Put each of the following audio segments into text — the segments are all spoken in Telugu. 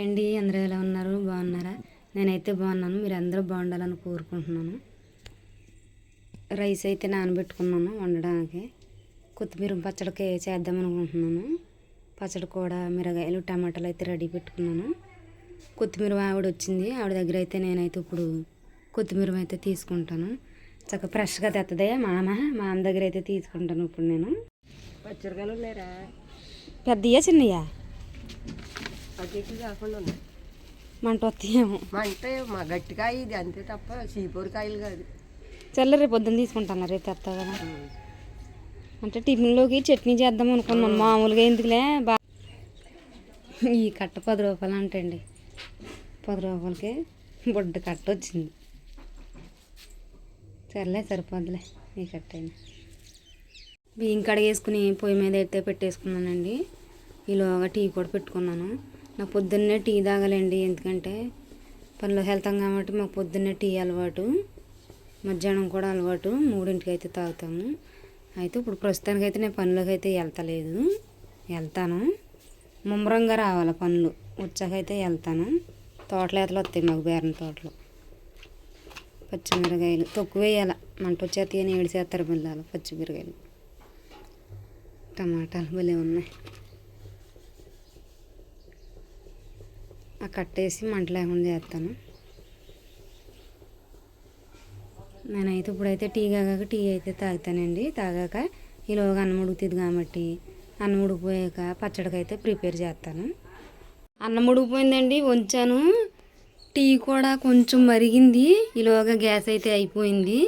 హాయ్ అండి అందరూ ఎలా ఉన్నారు? బాగున్నారా? నేనైతే బాగున్నాను మీరు అందరూ బాగుండాలని కోరుకుంటున్నాను. రైస్ అయితే నానబెట్టుకున్నాను వండడానికి. కొత్తిమీర పచ్చడికి చేద్దాం అనుకుంటున్నాను. పచ్చడి కూడా మిరగాయలు టమాటాలు అయితే రెడీ పెట్టుకున్నాను. కొత్తిమీర ఆవిడ వచ్చింది ఆవిడ దగ్గర అయితే నేనైతే ఇప్పుడు కొత్తిమీర అయితే తీసుకుంటాను. చక్కగా ఫ్రెష్గా తెత్తదే మామ మామ దగ్గర అయితే తీసుకుంటాను ఇప్పుడు నేను. పెద్దయ్యా చిన్నయ్యా? అటు ఇటు కాకుండా ఉన్నాయి. మంట వస్తాయేమో. మా అంటే మా గట్టికాయ ఇది అంతే తప్ప చీపూరు కాయలు కాదు. చల్ల రేపు పొద్దున్న తీసుకుంటాను రేపు తెస్తా కదా. అంటే టిఫిన్లోకి చట్నీ చేద్దాం అనుకున్నాను. మామూలుగా ఎందుకులే? బా ఈ కట్ట పది రూపాయలు అంటండి. పది రూపాయలకి బొడ్డు కట్ట వచ్చింది. సర్లే సరిపోదులే ఈ కట్ట అయినా. బియ్యం కడిగేసుకుని పొయ్యి మీద అయితే పెట్టేసుకున్నానండి. ఈలోగా టీ కూడా పెట్టుకున్నాను. నాకు పొద్దున్నే టీ తాగాలండి ఎందుకంటే పనిలో వెళ్తాం కాబట్టి మాకు పొద్దున్నే టీ అలవాటు మధ్యాహ్నం కూడా అలవాటు మూడింటికి అయితే తాగుతాము. అయితే ఇప్పుడు ప్రస్తుతానికి అయితే నేను పనిలోకి అయితే వెళ్తలేదు వెళ్తాను. ముమ్మరంగా రావాలి పనులు వచ్చాకైతే వెళ్తాను. తోటలేతలు వస్తాయి మాకు బేరం తోటలు. పచ్చిమిరకాయలు తక్కువ వేయాలి. మంట వచ్చేస్తాయి అని ఏడు చేస్తారు పిల్లలు పచ్చిమిరకాయలు. టమాటాలు భలే ఉన్నాయి. ఆ కట్టేసి మంట లేకుండా చేస్తాను. నేనైతే ఇప్పుడైతే టీ కాగాక టీ అయితే తాగుతానండి. తాగాక ఈలోగా అన్నం ఉడుకుతుంది కాబట్టి అన్నం ఉడికిపోయాక పచ్చడికి అయితే ప్రిపేర్ చేస్తాను. అన్నం ఉడికిపోయిందండి వంచాను. టీ కూడా కొంచెం మరిగింది ఈలోగా గ్యాస్ అయితే అయిపోయింది.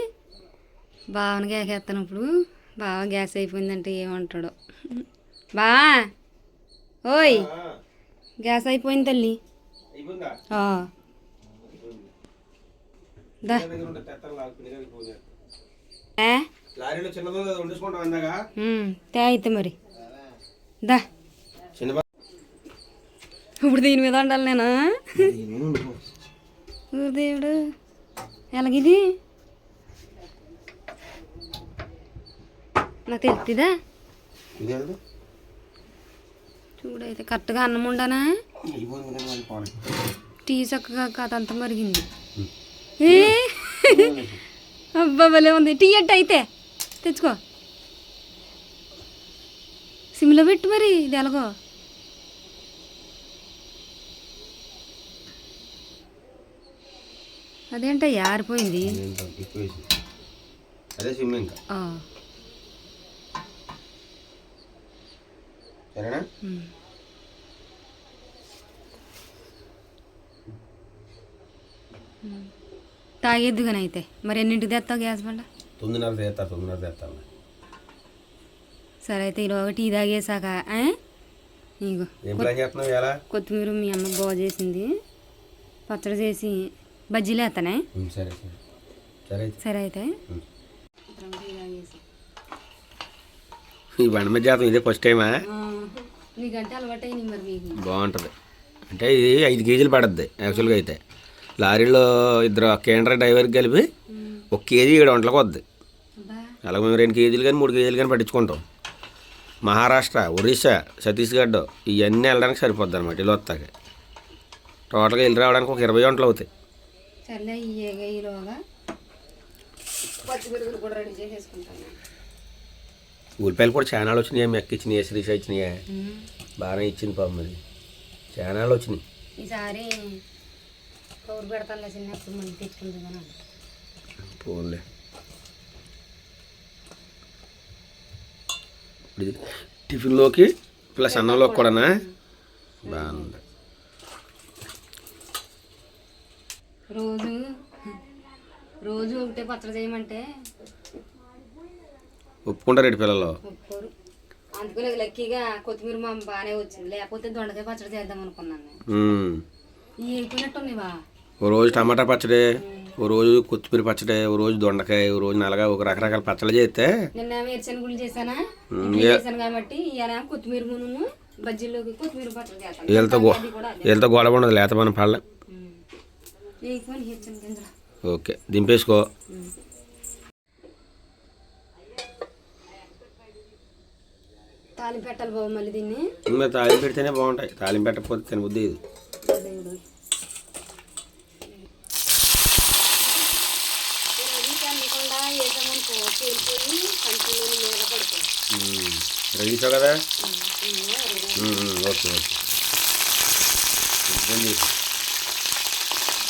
బావని గ్యాస్ వేస్తాను ఇప్పుడు బావ గ్యాస్ అయిపోయిందంటే ఏమంటాడో. బా ఓయ్ గ్యాస్ అయిపోయింది తల్లి. తే అయితే మరి. దా. ఇప్పుడు దీని మీద ఉండాలి నేను? దేవుడు. ఎలాగిది? నాకు తెలుస్తుందా చూడైతే కరెక్ట్గా అన్నం ఉండనా. టీ చక్కగా కథ అంతా మరిగింది. ఏ? అబ్బా భలే ఉంది. టీ అట్ట అయితే? తెచ్చుకో. సిమ్లో పెట్టు మరి ఇది ఎలాగో. అదేంట వేసి అదే సిమ్ ఇంకా. సరేనా. తాగేద్దు కానీ అయితే మరి ఎన్నింటికి తెస్తావు గ్యాస్ బండ? తొమ్మిదిన్నర చేస్తారు తొమ్మిదిన్నర చేస్తాను సరే అయితే ఈలోగా టీ తాగేసాక ఆ? ఇగో కొత్తిమీర మీ అమ్మ బాగా చేసింది. పచ్చడి చేసి బజ్జీలు వేస్తానే సరే సరే. సరే అయితే. ఈ బండి మీద ఇదే ఫస్ట్ టైమా బాగుంటుంది. అంటే ఇది ఐదు కేజీలు పడుద్ది యాక్చువల్గా అయితే. లారీలో ఇద్దరు కేంద్ర డ్రైవర్కి కలిపి ఒక కేజీ ఏడు వంటలకు వద్ది. అలాగే మేము రెండు కేజీలు కానీ మూడు కేజీలు కానీ పట్టించుకుంటాం. మహారాష్ట్ర ఒరిస్సా ఛత్తీస్గఢ్ ఇవన్నీ వెళ్ళడానికి సరిపోద్ది అనమాట ఇలా వస్తాక. టోటల్గా వెళ్ళి రావడానికి ఒక ఇరవై గంటలు అవుతాయి. సర్లే ఇయ్యేగా ఈలోగా పచ్చిమిరపకాయలు కూడా రెడీ చేసేసుకుంటాను. ఉల్లిపాయలు కూడా ఛానల్ వచ్చినాయి మీ అక్క ఇచ్చినాయి శ్రీష ఇచ్చినాయి. బాగానే ఇచ్చింది పాపం మరి ఛానల్ వచ్చినాయి ఈసారి పెడతాను చిన్నప్పుడు పోన్లే. టిఫిన్లోకి ప్లస్ అన్నంలోకి కూడానా? బాగుంది. రోజు రోజు ఒకటే పచ్చడి చేయమంటే ఒప్పుకుంటారు ఇటు పిల్లలు? అందుకని లక్కీగా కొత్తిమీర మా బాగానే వచ్చింది. లేకపోతే దొండకాయ పచ్చడి చేద్దాం అనుకున్నాను నేను. ఓ రోజు టమాటా పచ్చడి ఓ రోజు కొత్తిమీర పచ్చడి ఓ రోజు దొండకాయ ఓ రోజు నలగా ఒక రకరకాల పచ్చడి చేస్తే నిన్న వేరుశనగుళ్ళు చేశానా? కాబట్టి ఇవాళ కొత్తిమీర మును బజ్జీలోకి కొత్తిమీర పచ్చడి చేస్తాను వీళ్ళతో వీళ్ళతో గొడవ ఉండదు లేత మన పళ్ళ ఓకే దింపేసుకో. తాలింపు పెట్టాలి బాబు మళ్ళీ దీన్ని. ఇంకా తాలింపు పెడితేనే బాగుంటాయి తాలింపు పెట్టకపోతే ఇది కంటిలో మీద పడిపోయి రెడీసావు కదా? Okay okay.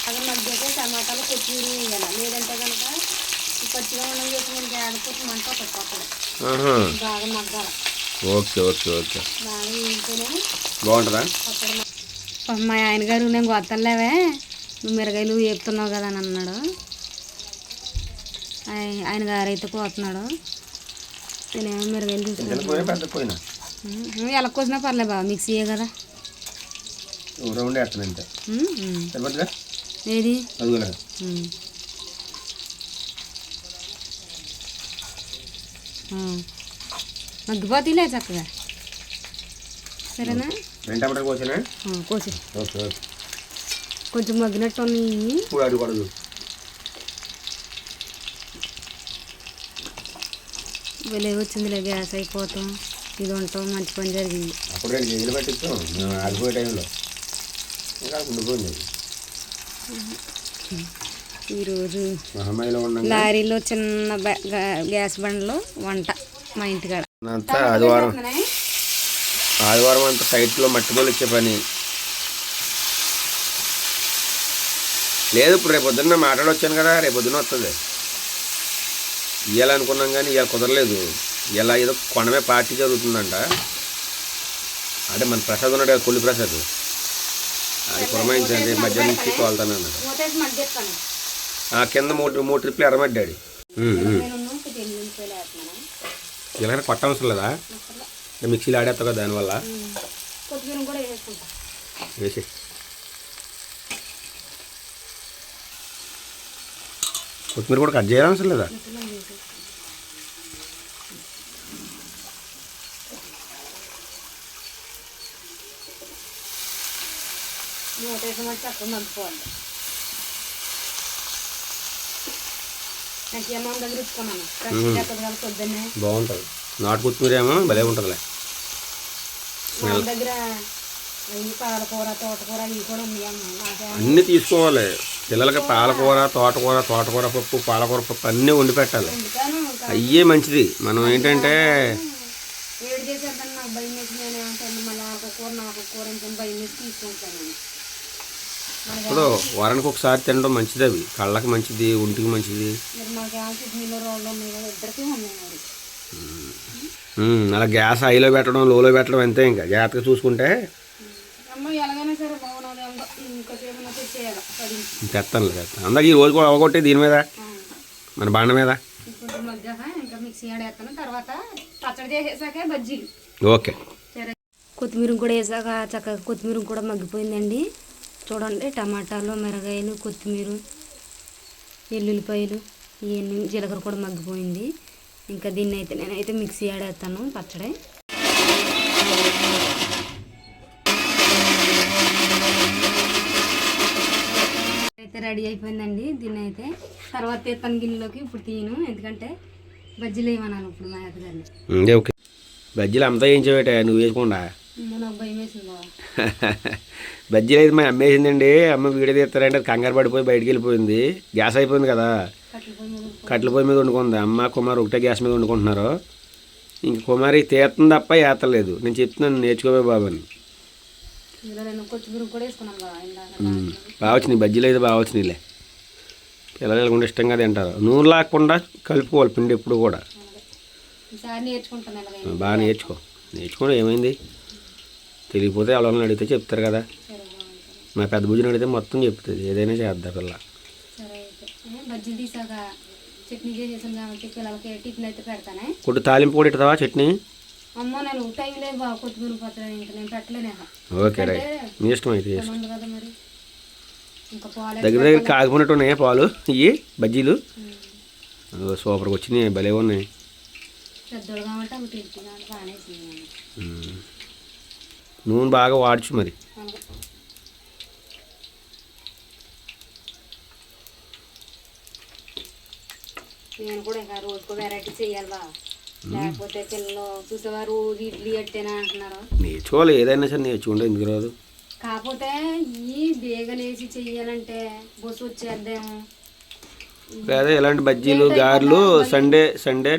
అది మధ్యకే టమాటాలు కొత్తిమీర వేయాలి. లేదంటే కనుక పచ్చిగా మనం చేసి మనకి ఆడిపోతే మంట ఒకటి పక్కన ఆహా, బాగా మగ్గాల. Okay okay okay. బాగుంటుందా? మా ఆయన గారు నేను కొత్తలేవే. నువ్వు మిరగాయలు వేపుతున్నావు కదా అని అన్నాడు. ఆయ- ఆయన గారు అయితే కోతున్నాడు నేనేమో మిరగాయలు తీసుకున్నాను. ఎలా కోసినా పర్లే బాబా మిక్సీయే కదా. ఏది? మగ్గిపోతీలే చక్కగా. సరేనా? రెండు కోసానా కోసి కొంచెం మగ్గినట్టు ఉన్నాయి వచ్చిందిలే గ్యాస్ అయిపోతాం. ఇది ఉంటాం మంచి పని జరిగింది. అప్పుడు రెండు కేజీలు ఆగిపోయే టైంలో. ఉండిపోయింది. ఈరోజు లారీలో చిన్న గ్యాస్ బండ్లో వంట మా ఇంటికాడ. అంతా ఆదివారం. ఆదివారం అంతా సైట్లో మట్టి బోలు ఇచ్చే పని. లేదు ఇప్పుడు రేపు పొద్దున్న మాట్లాడి వచ్చాను కదా రేపు పొద్దున్న వస్తుంది. ఇవ్వాలనుకున్నాం కానీ ఇవాళ కుదరలేదు. ఇలా ఏదో కొండమే పార్టీ జరుగుతుందంట. అంటే మన ప్రసాద్ ఉన్నాడు కదా కొల్లి ప్రసాద్. అది పురమాయించండి మధ్య నుంచి కోల్తాను అన్నాడు. కింద మూడు మూడు ట్రిప్లు ఎర్రమడ్డాడు. నేను ఎల్లుండిపోయి వేస్తున్నాను ఇలా కొట్ట అవసరం లేదా మిక్సీలో ఆడేస్తావు కదా దానివల్ల? కొత్తిమీర కూడా వేసుకుంటా వేసి. కొత్తిమీర కూడా కట్ చేయాలి అవసరం లేదా? మూతేసి మట్టి చక్కగా మగ్గిపోవాలి నాకు ఏమో దగ్గర ఇచ్చుకున్నాను ఎక్కడ కదా పొద్దున్నే బాగుంటుంది. నాటు కొత్తిమీర ఏమో భలే ఉంటుందిలే. అన్నీ తీసుకోవాలి. పిల్లలకి పాలకూర తోటకూర తోటకూర పప్పు పాలకూర పప్పు అన్నీ వండి పెట్టాలి. అయ్యే మంచిది. మనం ఏంటంటే నాకు భయం వేసి నేను కూర నాకు కూర భయం వేసి తీసుకుంటాను ఇప్పుడు వారానికి ఒకసారి తినడం మంచిది అవి. కళ్ళకి మంచిది ఒంటికి మంచిది. అలా గ్యాస్ హైలో పెట్టడం లోలో పెట్టడం అంతే ఇంకా. జాగ్రత్తగా చూసుకుంటే అమ్మ ఎలాగైనా సరే బాగున్నది వెళ్దాం ఇంకోసేపు నా తెచ్చేయాలి. పది తెస్తాను తెస్తాను అందరికి ఈ రోజు కూడా అవగొట్టే దీని మీద? మన బండ మీద? ఓకే. కొత్తిమీర కూడా వేసాక చక్కగా కొత్తిమీర కూడా మగ్గిపోయిందండి. చూడండి టమాటాలు మిరగాయలు కొత్తిమీర ఎల్లుల్లిపాయలు ఇవన్నీ జీలకర్ర కూడా మగ్గిపోయింది. ఇంకా దీన్ని అయితే నేనైతే మిక్సీ ఆడేస్తాను పచ్చడి. అయితే రెడీ అయిపోయిందండి దీన్ని అయితే తర్వాత తీస్తాను గిన్నెలోకి ఇప్పుడు తీయను ఎందుకంటే బజ్జీలు వేయమన్నాను ఇప్పుడు మా అత్తగారిని. బజ్జీలు అంతా ఏం చేయట నువ్వు వేయకుండా నాకు భయం వేసింది బజ్జీలు అయితే మా అమ్మేసిందండి. అమ్మ వీడియో తీస్తారంటే కంగారు పడిపోయి బయటికి వెళ్ళిపోయింది. గ్యాస్ అయిపోయింది కదా. కట్టెల పొయ్యి మీద వండుకుంది. అమ్మ కుమార్ ఒకటే గ్యాస్ మీద వండుకుంటున్నారు. ఇంక కుమారి తీస్తుంది తప్ప ఏతలేదు. నేను చెప్తున్నాను నేర్చుకోవే బాబు అని బాగా వచ్చినాయి. బజ్జీలు అయితే బాగా వచ్చినాయిలే. పిల్లలు కూడా ఇష్టంగా తింటారు. నూనె లాక్కుండా కలుపుకోవాలి పిండి ఎప్పుడు కూడా. బాగా నేర్చుకో. నేర్చుకోవడం ఏమైంది? తెలియకపోతే ఎవరైనా అడిగితే చెప్తారు కదా. మా పెద్ద భుజం అడిగితే మొత్తం చెప్తుంది. ఏదైనా చేద్దా పిల్ల. సరే అయితే. ఏ, బజ్జీలు తీసాక చట్నీ చేసేసాను కాబట్టి పిల్లలకి టిఫిన్ అయితే పెడతానే. కొట్టు తాలింపు కూడా ఇస్తావా చట్నీ? అమ్మో నేను టైం లేదు బాబా కొత్తిమీర పచ్చడి ఇంకా నేను పెట్టలేనే ఓకే రైట్. మీ ఇష్టం అయితే చేసుకో. ఉంది కదా మరి? ఇంకా పాలు దగ్గర దగ్గర కాగిపోయినట్టు ఉన్నాయా పాలు? ఇవి బజ్జీలు? సూపర్గా వచ్చినాయి భలే ఉన్నాయి. పెద్దోళ్ళు కాబట్టి అవి బాగానే. నూనె బాగా వాడచ్చు మరి. నేను కూడా ఇంకా రోజుకో వెరైటీ చేయాలి బా లేకపోతే పిల్లలు చూసేవారు రోజు ఇడ్లీ అట్టేనా అంటున్నారు. నేర్చుకోవాలి ఏదైనా సరే నేర్చుకుంటే ఎందుకు రాదు? కాకపోతే ఈ బేగలేసి చెయ్యాలంటే బొస్సు వచ్చేద్దాము. అదే ఇలాంటి బజ్జీలు గారెలు సండే సండే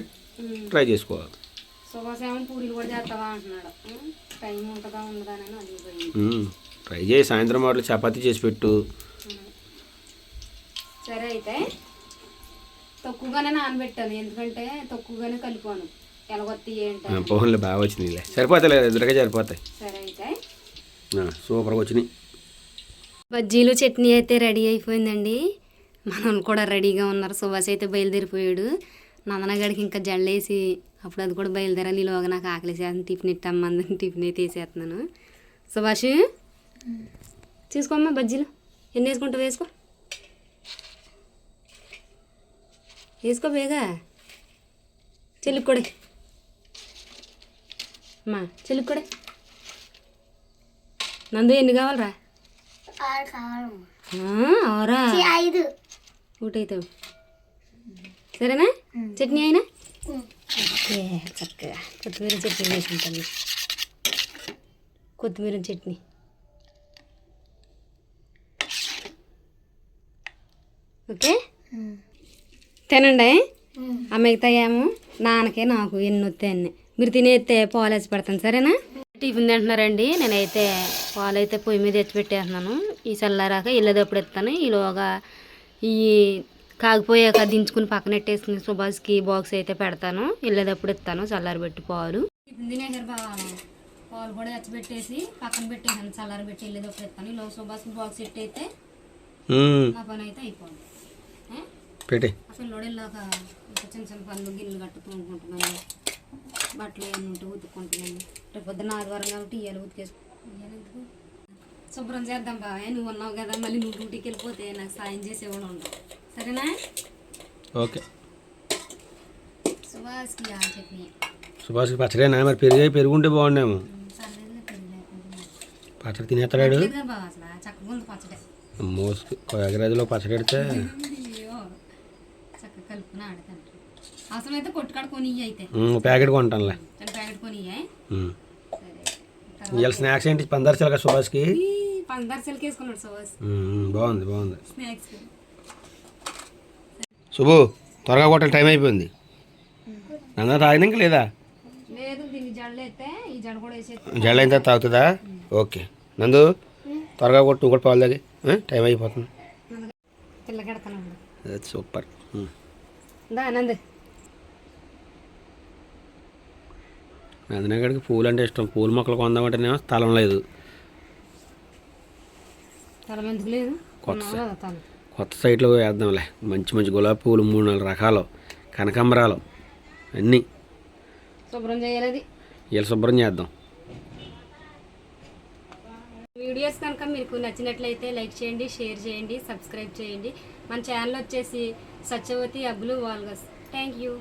ట్రై చేసుకోవాలి. పూరీలు కూడా చేస్తావా అంటున్నాడు? టైం ఉంటుందా ఉండదా అని. ట్రై చేయి సాయంత్రం మాటలు చపాతీ చేసి పెట్టు. సరే అయితే తక్కువగానే నానబెట్టాను. ఎందుకంటే తక్కువగానే కలిపాను. ఎలాగొత్తి ఏంటి పోన్లే బాగా వచ్చినాయిలే. సరిపోతాయి ఇద్దరికే సరిపోతాయి. సరే అయితే. సూపర్గా వచ్చినాయి. బజ్జీలు చట్నీ అయితే రెడీ అయిపోయిందండి. మనం కూడా రెడీగా ఉన్నారు. సుభాష్ అయితే బయలుదేరిపోయాడు. నందనగడికి ఇంకా జల్లేసి అప్పుడు అది కూడా బయలుదేరాలి. ఈలోగా నాకు ఆకలి చేస్తుంది టిఫిన్ ఇట్టమ్మందని టిఫిన్ అయితే వేసేస్తున్నాను. సుభాష్ చూసుకోమ్మా బజ్జీలు. ఎన్ని వేసుకుంటావు వేసుకో. వేసుకో బేగా. చెల్లికి కూడా. అమ్మా చెల్లికి కూడా. నందు ఎన్ని కావాలరా? అవరా ఐదు. సరేనా? చట్నీ అయినా? చక్కగా. కొత్తిమీర చట్నీ వేసుకుంటాను కొత్తిమీర చట్నీ. ఓకే? తినండి. ఆ మిగతా ఏమో నాన్నకే నాకు ఎన్ని వస్తాయి అన్ని. మీరు తినేస్తే పాలు వేసి పెడతాను సరేనా? టిఫిన్ తింటున్నారండి. నేనైతే పాలు అయితే పొయ్యి మీద ఎత్తి పెట్టేస్తున్నాను. ఈ చల్లారాక వెళ్ళేటప్పుడు ఎత్తాను ఈలోగా ఈ కాగిపోయాక దించుకుని పక్కన పెట్టేసుకుని సుభాష్కి బాక్స్ అయితే పెడతాను. వెళ్ళేటప్పుడు ఎత్తాను చల్లారి పెట్టి పాలు. టిఫిన్ తినేసారు బాగా పాలు కూడా ఎచ్చబెట్టేసి పక్కన పెట్టేసాను చల్లారి పెట్టి వెళ్ళేటప్పుడు ఎత్తాను ఇలా సుభాష్కి బాక్స్ ఎట్టి అయితే. నా పని అయితే అయిపోయింది? పెట్టే. అసలు ఇంకా చిన్న చిన్న పనులు గిన్నెలు కట్టుకుంటున్నాను బట్టలు ఏమి ఉంటే ఉతుక్కుంటున్నాను రేపు పొద్దున్న ఆదివారం కాబట్టి ఇయ్యాలి ఉతికేసు? శుభ్రం చేద్దాం బా నువ్వు ఉన్నావు కదా మళ్ళీ నువ్వు డ్యూటీకి వెళ్ళిపోతే నాకు సాయం చేసేవాడు ఉండవు సరేనా? ఓకే. సుభాష్కి చట్నీ సుభాష్కి పచ్చడేనా? మరి పెరుగు పెరుగుంటే లేకుండా. పచ్చడి తినేస్తాడు మోసుకు ఎగరాజులో పచ్చడి పెడితే కలుపుకుని ఆడతాను. అవసరం అయితే కొట్టుకాడ కొని ఇయ్యి అయితే ప్యాకెట్ కొంటానులే. ప్యాకెట్ కొని ఇవాళ స్నాక్స్ ఏంటి? పందర్చాలి కదా సుభాష్కి? వేసుకున్నాడు సుభాష్ బాగుంది బాగుంది. స్నాక్స్. శుభు త్వరగా కొట్టాలి టైం అయిపోయింది. నందా తాగినా ఇంకా లేదా? అయితే జడ తర్వాత తాగుతుందా? ఓకే. నందు త్వరగా కొట్టు పాలు తాగి? టైం అయిపోతుంది. సూపర్. మ్మ్. దా ఆనంద్ నందినగడికి పూలు అంటే ఇష్టం. పూల మొక్కలు కొందామంటేనేమో స్థలం లేదు. లేదు? కొత్త కొత్త సైట్లో వేద్దాంలే. మంచి మంచి గులాబీ పూలు మూడు నాలుగు రకాలు. కనకాంబరాలు. అన్నీ. శుభ్రం చేయాలి ఇలా శుభ్రం చేద్దాం. వీడియోస్ కనుక మీకు నచ్చినట్లయితే లైక్ చేయండి షేర్ చేయండి సబ్స్క్రైబ్ చేయండి. మన ఛానల్ వచ్చేసి Satyavathi Abbulu vlogs. Thank you